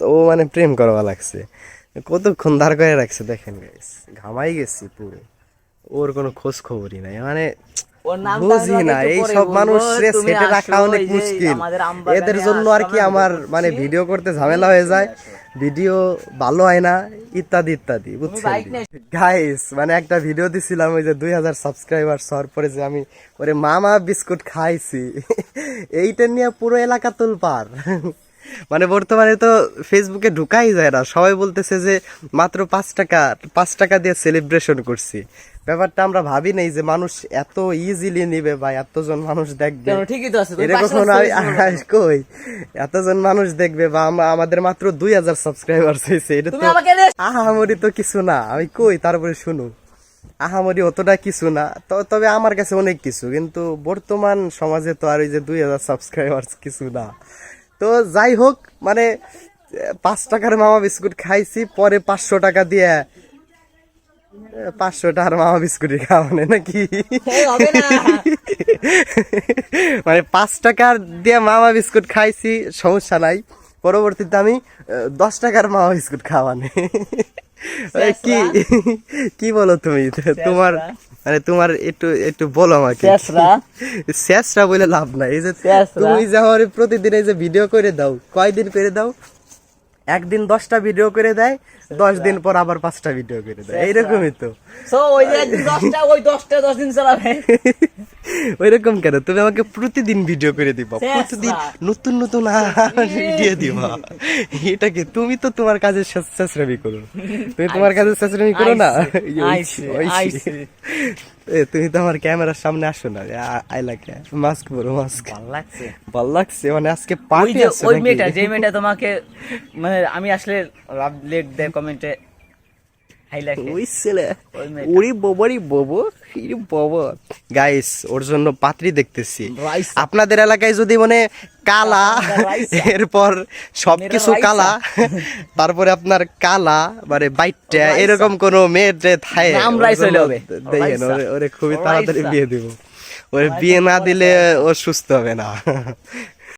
তো ও মানে প্রেম করবা লাগছে। কতক্ষণ দাঁড় করে রাখছে দেখেন গাইস ঘামাই গেছি পুরো। ওর কোনো খোঁজ খবরই নাই। মানে বুঝি না এই সব মানুষ সেটে রাখা অনেক মুশকিল। এদের জন্য আর কি আমার মানে ভিডিও করতে ঝামেলা হয়ে যায়। ভিডিও ভালো হয় না ইত্যাদি ইত্যাদি বুঝছেন গাইস মানে একটা ভিডিও দিছিলাম ওই যে দুই হাজার সাবস্ক্রাইবার হওয়ার পরে যে আমি ওরে মামা বিস্কুট খাইছি। এইটা নিয়ে পুরো এলাকা তুলপার মানে বর্তমানে তো ফেসবুকে ঢুকাই যায় না। সবাই বলতেছে যে মাত্র পাঁচ টাকা পাঁচ টাকা দিয়ে সেলিব্রেশন করছি। ব্যাপারটা আমরা ভাবি নাই যে মানুষ এত ইজিলি নিবে বা এতজন মানুষ দেখবে। ঠিকই তো আছে এরকম কই? এতজন মানুষ দেখবে বা আমাদের মাত্র দুই হাজার সাবস্ক্রাইবার হয়েছে। এটা তো আহামরি তো কিছু না। আমি কই? তারপরে শুনো। আহামরি অতটা কিছু না। তো- তবে আমার কাছে অনেক কিছু। কিন্তু বর্তমান সমাজে তো আর ওই যে দুই হাজার সাবস্ক্রাইবার কিছু না। তো যাই হোক মানে পাঁচ টাকার মামা বিস্কুট খাইছি পরে পাঁচশো টাকা দিয়ে পাঁচশো টাকার মামা বিস্কুটই খাওয়ানে নাকি? মানে পাঁচ টাকার দিয়ে মামা বিস্কুট খাইছি সমস্যা নাই। পরবর্তীতে আমি দশ টাকার মামা বিস্কুট খাওয়ানে। কি কি বলো তুমি? তোমার মানে তোমার একটু একটু বলো আমাকে। শেষরা। শেষরা বলে লাভ নাই। এই যে তুমি যে আমার প্রতিদিন এই যে ভিডিও করে দাও কয়দিন করে দাও? একদিন দশটা ভিডিও করে দেয় দশ দিন পর আবার পাঁচটা ভিডিও করে দেয়। এইরকমই তো। ওই যে দশটা ওই দশটা দশ দিন চালাবে। ওইরকম কেন? তুমি আমাকে প্রতিদিন ভিডিও করে দিবা। প্রতিদিন। নতুন নতুন ভিডিও দিবা। এটা কি? তুমি তো তোমার কাজে শেষরামি করো। তুমি তোমার কাজে শেষরামি করো না। এ, তুমি তো আমার ক্যামেরার সামনে আসো না। আই লাইক মাস্ক পরো মাস্ক ভালো লাগছে। ভালো লাগছে মানে আজকে পার্টি আছে ওই? মেয়েটা যে মেয়েটা তোমাকে মানে আমি আসলে লাভ লেট দেয় কমেন্টে হাই ওই ছেলে ওরে বাবারি বাবা ইরে বাবা গাইস ওর জন্য পাত্রী দেখতেছি। আপনাদের এলাকায় যদি মানে কালা এরপর সবকিছু কালা তারপরে আপনার কালা মানে বাইটটা এরকম কোন মেয়ের যে থায় ওরে খুবই তাড়াতাড়ি বিয়ে দিব। ওরে বিয়ে না দিলে ও সুস্থ হবে না।